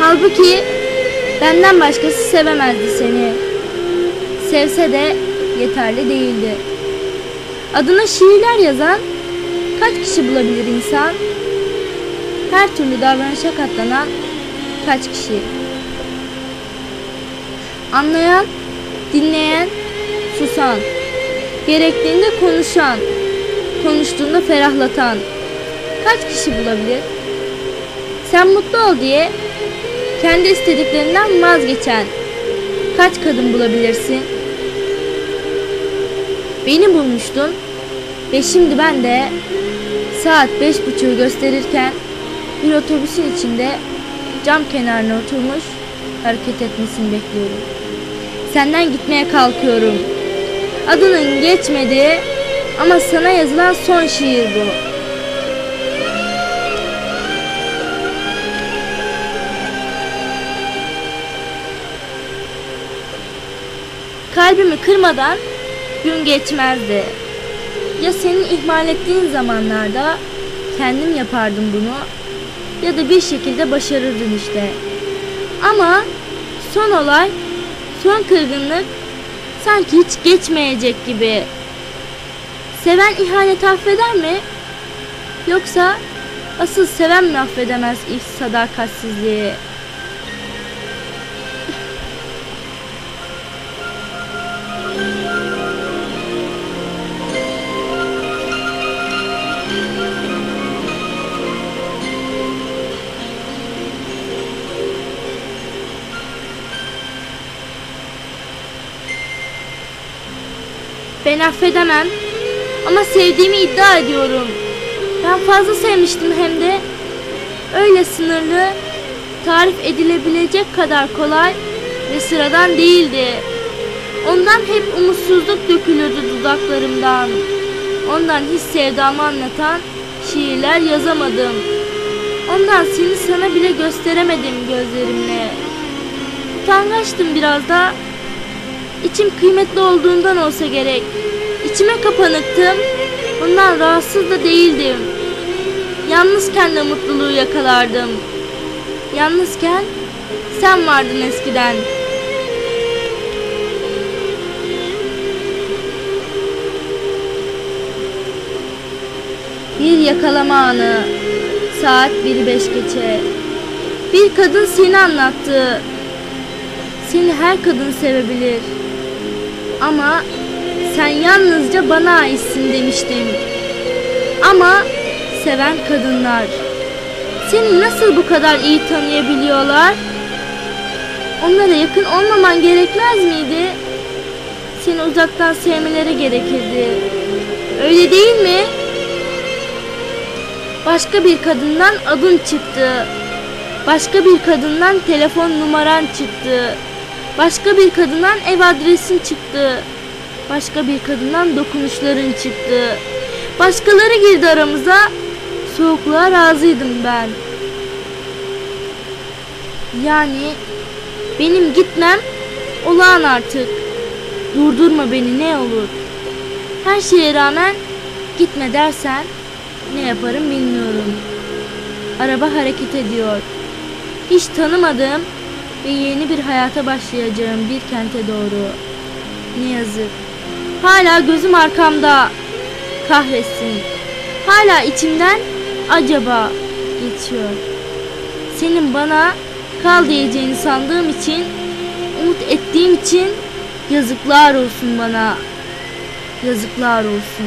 Halbuki benden başkası sevemezdi seni. Sevse de yeterli değildi. Adına şiirler yazan kaç kişi bulabilir insan? Her türlü davranışa katlanan kaç kişi? Anlayan, dinleyen, susan, gerektiğinde konuşan, konuştuğunda ferahlatan kaç kişi bulabilir? Sen mutlu ol diye kendi istediklerinden vazgeçen kaç kadın bulabilirsin? Beni bulmuştun ve şimdi ben de saat beş buçuğu gösterirken bir otobüsün içinde cam kenarına oturmuş hareket etmesini bekliyorum. Senden gitmeye kalkıyorum. Adının geçmedi ama sana yazılan son şiir bu. Kalbimi kırmadan gün geçmezdi. Ya senin ihmal ettiğin zamanlarda kendim yapardım bunu ya da bir şekilde başarırdın işte. Ama son olay, son kırgınlık sanki hiç geçmeyecek gibi. Seven ihanet affeder mi? Yoksa asıl seven mi affedemez sadakatsizliği? Ben affedemem. Ama sevdiğimi iddia ediyorum. Ben fazla sevmiştim hem de. Öyle sınırlı, tarif edilebilecek kadar kolay ve sıradan değildi. Ondan hep umutsuzluk dökülürdü dudaklarımdan. Ondan hiç sevdamı anlatan şiirler yazamadım. Ondan seni sana bile gösteremedim gözlerimle. Utangaçtım biraz da. İçim kıymetli olduğundan olsa gerek. İçime kapanıktım. Bundan rahatsız da değildim. Yalnızken de mutluluğu yakalardım. Yalnızken sen vardın eskiden. Bir yakalama anı. Saat biri beş geçe. Bir kadın seni anlattı. Seni her kadın sevebilir. Ama sen yalnızca bana aitsin demiştim. Ama seven kadınlar seni nasıl bu kadar iyi tanıyabiliyorlar? Onlara yakın olmaman gerekmez miydi? Seni uzaktan sevmeleri gerekirdi. Öyle değil mi? Başka bir kadından adın çıktı. Başka bir kadından telefon numaran çıktı. Başka bir kadından ev adresin çıktı. Başka bir kadından dokunuşların çıktı. Başkaları girdi aramıza. Soğukluğa razıydım ben. Yani benim gitmem olağan artık. Durdurma beni ne olur. Her şeye rağmen gitme dersen ne yaparım bilmiyorum. Araba hareket ediyor. Hiç tanımadığım ve yeni bir hayata başlayacağım bir kente doğru. Ne yazık. Hala gözüm arkamda. Kahretsin. Hala içimden acaba geçiyor. Senin bana kal diyeceğini sandığım için, umut ettiğim için yazıklar olsun bana. Yazıklar olsun.